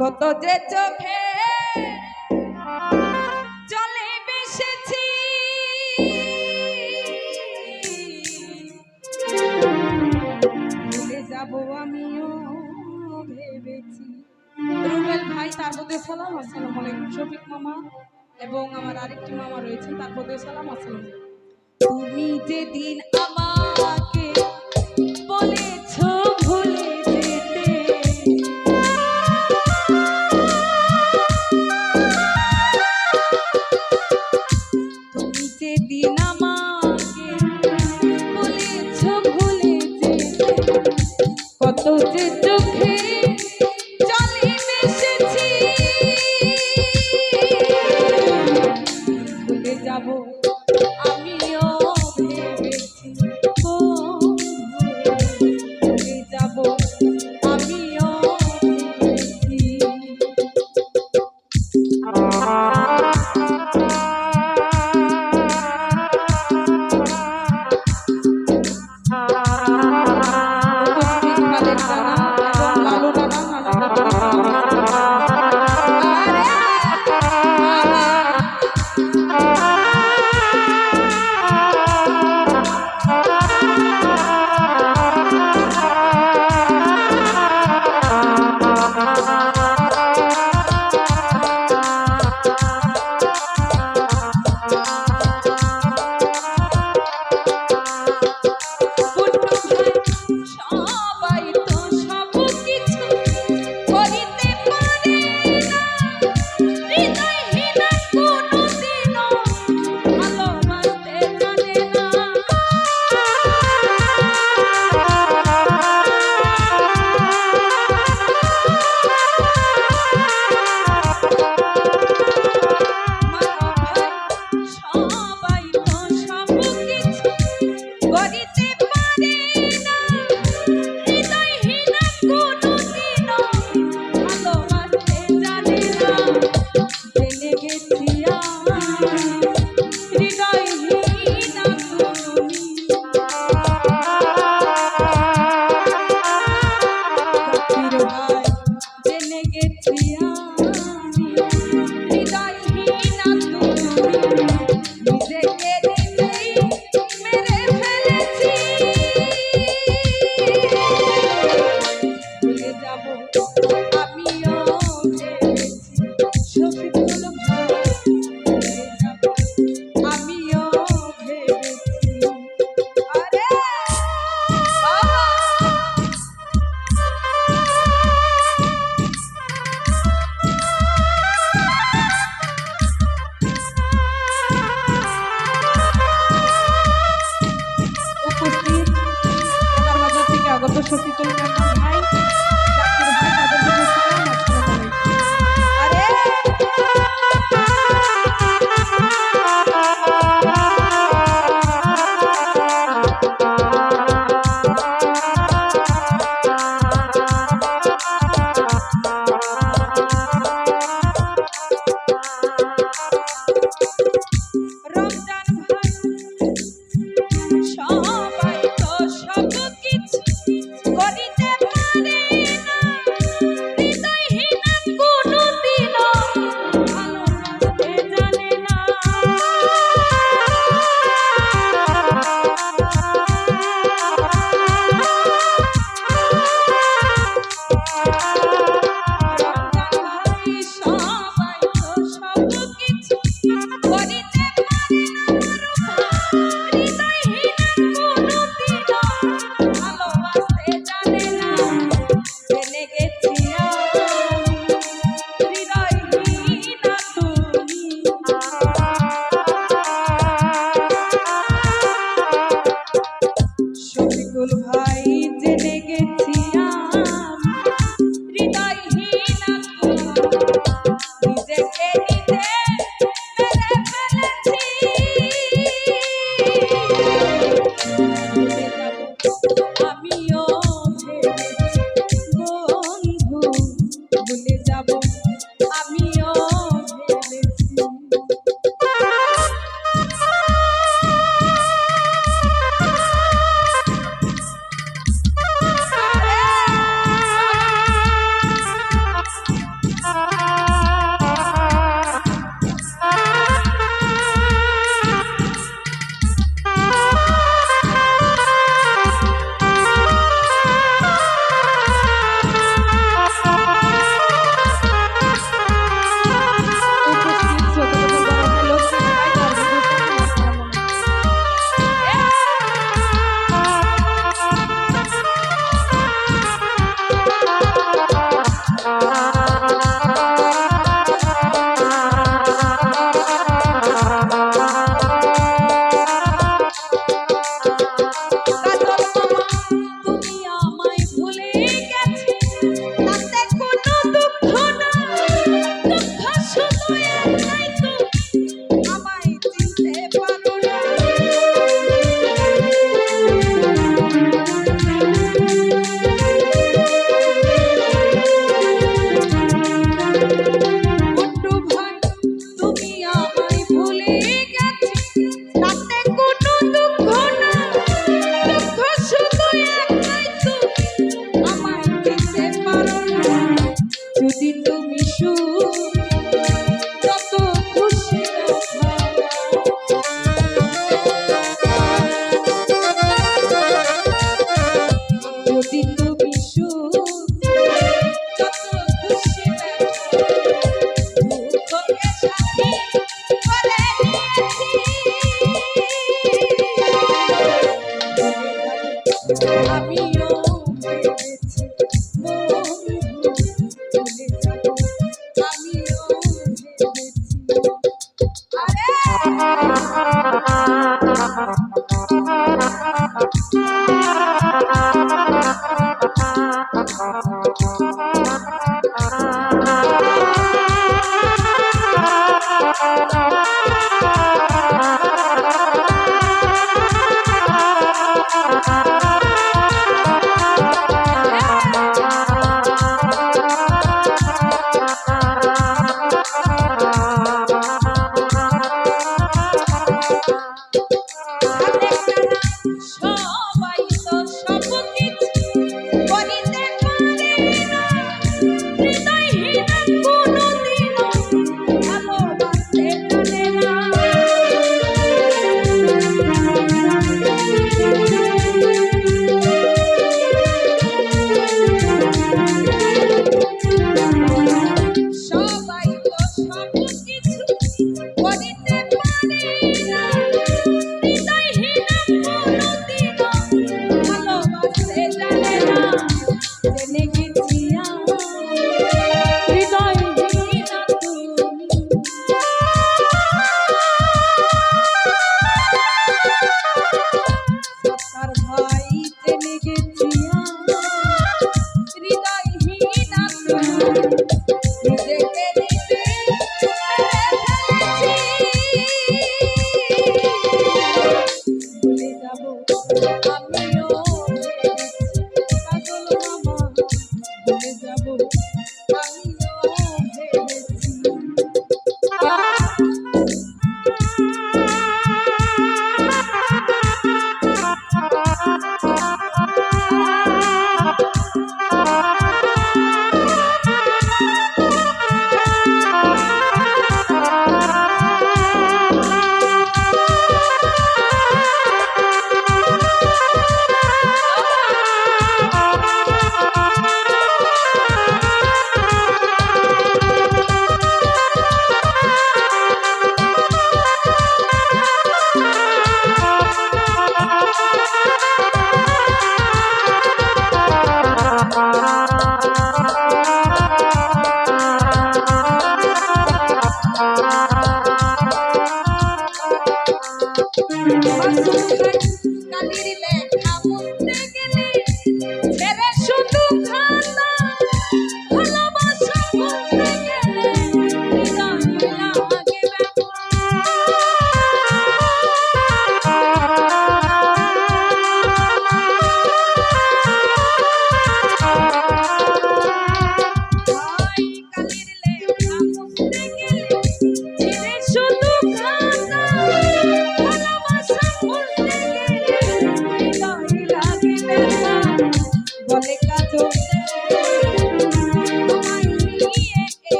কত যে চোখে জলে বেসেছি ভুলে যাব আমিও, ভেবেছি। রুবেল ভাই, তার প্রতি সালাম, আসসালামু আলাইকুম। শফিক মামা এবং আমার আরেকটি মামা রয়েছেন তার প্রতি সালাম, আসসালাম তুমি যেদিন যাব caminho.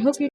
hope you